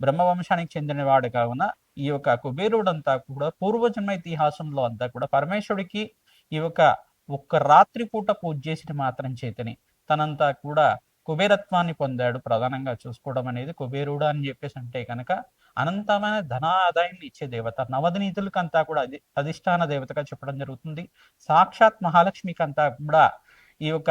బ్రహ్మ వంశానికి చెందిన వాడు కావున ఈ యొక్క కుబేరుడంతా కూడా పూర్వజన్మ ఇతిహాసంలో అంతా కూడా పరమేశ్వరుడికి ఈ యొక్క ఒక్క రాత్రి పూట పూజ చేసిన మాత్రం చేతని. తనంతా కూడా కుబేరత్వాన్ని పొందాడు ప్రధానంగా చూసుకోవడం అనేది కుబేరుడు అని చెప్పేసి అంటే కనుక అనంతమైన ధన ఆదాయాన్ని ఇచ్చే దేవత నవదనీతులకి అంతా కూడా అది అధిష్టాన దేవతగా చెప్పడం జరుగుతుంది. సాక్షాత్ మహాలక్ష్మికి అంతా కూడా ఈ యొక్క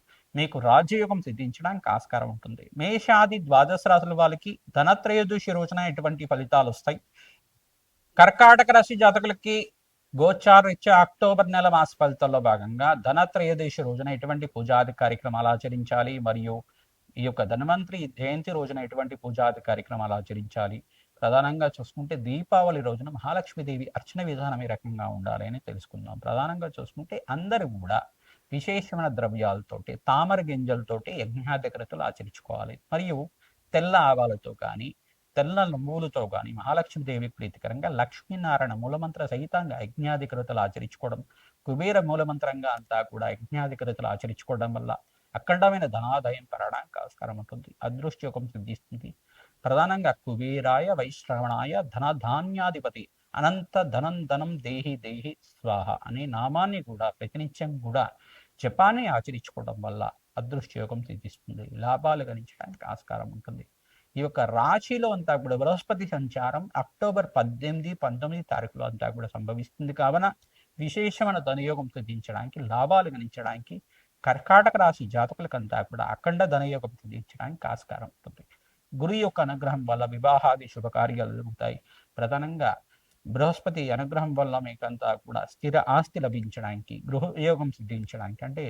మీకు రాజ్యయోగం సిద్ధించడానికి ఆస్కారం ఉంటుంది. మేషాది ద్వాదశ రాశుల వాళ్ళకి ధనత్రయోదశి రోజున ఎటువంటి ఫలితాలు వస్తాయి? కర్కాటక రాశి జాతకులకి గోచారీత్యా అక్టోబర్ నెల మాస ఫలితాల్లో భాగంగా ధనత్రయోదశి రోజున ఎటువంటి పూజాది కార్యక్రమాలు ఆచరించాలి? మరియు ఈ యొక్క ధనవంతరి జయంతి రోజున ఎటువంటి పూజాది కార్యక్రమాలు ఆచరించాలి? ప్రధానంగా చూసుకుంటే దీపావళి రోజున మహాలక్ష్మీదేవి అర్చన విధానం ఏ రకంగా ఉండాలి అని తెలుసుకుందాం. ప్రధానంగా చూసుకుంటే అందరూ కూడా విశేషమైన ద్రవ్యాలతోటి తామర గింజలతోటి యజ్ఞాధికృతులు ఆచరించుకోవాలి. మరియు తెల్ల ఆవాలతో కానీ తెల్ల నువ్వులతో కానీ మహాలక్ష్మీదేవి ప్రీతికరంగా లక్ష్మీనారాయణ మూలమంత్ర సహితంగా యజ్ఞాధికృతులు ఆచరించుకోవడం కుబేర మూలమంత్రంగా అంతా కూడా యజ్ఞాధికృతులు ఆచరించుకోవడం వల్ల అఖండమైన ధనాదాయం పెరగడానికి ఆస్కారం ఉంటుంది అదృష్టయోగం సిద్ధిస్తుంది. ప్రధానంగా కుబేరాయ వైశ్రవణాయ ధనధాన్యాధిపతి అనంత ధనం ధనం దేహి దేహి స్వాహ అనే నామాన్ని కూడా ప్రతినిత్యం కూడా జపాన్ని ఆచరించుకోవడం వల్ల అదృష్టయోగం సిద్ధిస్తుంది. లాభాలు గణించడానికి ఆస్కారం ఉంటుంది. ఈ యొక్క రాశిలో అంతా కూడా బృహస్పతి సంచారం అక్టోబర్ పద్దెనిమిది పంతొమ్మిది తారీఖులో అంతా కూడా సంభవిస్తుంది. కావున విశేషమైన ధనయోగం సిద్ధించడానికి లాభాలు గణించడానికి కర్కాటక రాశి జాతకులకంతా కూడా అఖండ ధనయోగం సిద్ధించడానికి ఆస్కారం ఉంటుంది. గురు యొక్క అనుగ్రహం వల్ల వివాహాది శుభకార్యాలు జరుగుతాయి. ప్రధానంగా బృహస్పతి అనుగ్రహం వల్ల మీకంతా కూడా స్థిర ఆస్తి లభించడానికి గృహయోగం సిద్ధించడానికి అంటే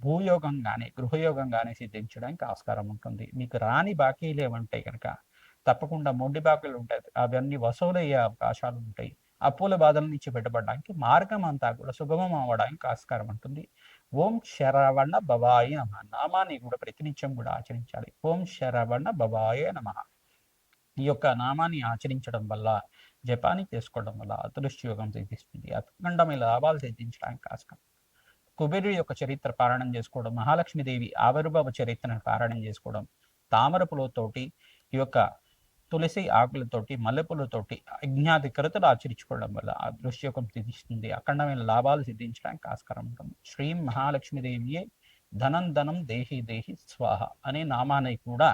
భూయోగం కానీ గృహయోగం కానీ సిద్ధించడానికి ఆస్కారం ఉంటుంది. మీకు రాని బాకీలు ఏమంటాయి కనుక తప్పకుండా మొండి బాకీలు ఉంటాయి. అవన్నీ వసూలయ్యే అవకాశాలు ఉంటాయి. అప్పుల బాధల నుంచి బయటపడడానికి మార్గం అంతా కూడా సుగమం అవ్వడానికి ఆస్కారం ఉంటుంది. ఓం శరవణ భవాయ నమ. నామాన్ని కూడా ప్రతినిత్యం కూడా ఆచరించాలి. ఓం శరవణ భవాయ నమ. ఈ యొక్క నామాన్ని ఆచరించడం వల్ల జపానీ చేసుకోవడం వల్ల అదృష్టయోగం సిద్ధిస్తుంది. అఖండమైన లాభాలు సిద్ధించడానికి ఆస్కారం కుబేరుడి యొక్క చరిత్ర పారాయణం చేసుకోవడం మహాలక్ష్మీదేవి ఆవిర్భావ చరిత్రను పారాయణం చేసుకోవడం తామర పూలతోటి ఈ యొక్క తులసి ఆకులతోటి మల్లెపూలతోటి అజ్ఞాధికరతలు ఆచరించుకోవడం వల్ల అదృష్టయోగం సిద్ధిస్తుంది. అఖండమైన లాభాలు సిద్ధించడానికి ఆస్కారం ఉంటుంది. శ్రీ మహాలక్ష్మీదేవియే ధనం ధనం దేహి దేహి స్వాహ అనే నామాన్ని కూడా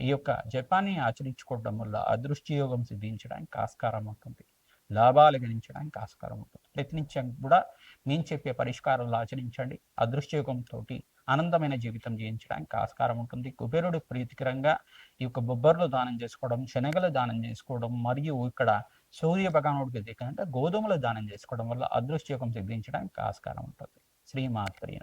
ఈ యొక్క జపాన్ని ఆచరించుకోవడం వల్ల అదృష్టయోగం సిద్ధించడానికి ఆస్కారం ఉంటుంది. లాభాలు గణించడానికి ఆస్కారం ఉంటుంది. ప్రయత్నించం కూడా నేను చెప్పే పరిష్కారాలు ఆచరించండి. అదృష్టయోగంతో ఆనందమైన జీవితం జీవించడానికి ఆస్కారం ఉంటుంది. కుబేరుడు ప్రీతికరంగా ఈ యొక్క బొబ్బర్లు దానం చేసుకోవడం శనగలు దానం చేసుకోవడం మరియు ఇక్కడ సూర్య భగవానుడికి దిక్కంటే గోధుమలు దానం చేసుకోవడం వల్ల అదృష్టయోగం సిద్ధించడానికి ఆస్కారం ఉంటుంది. శ్రీమాత్రి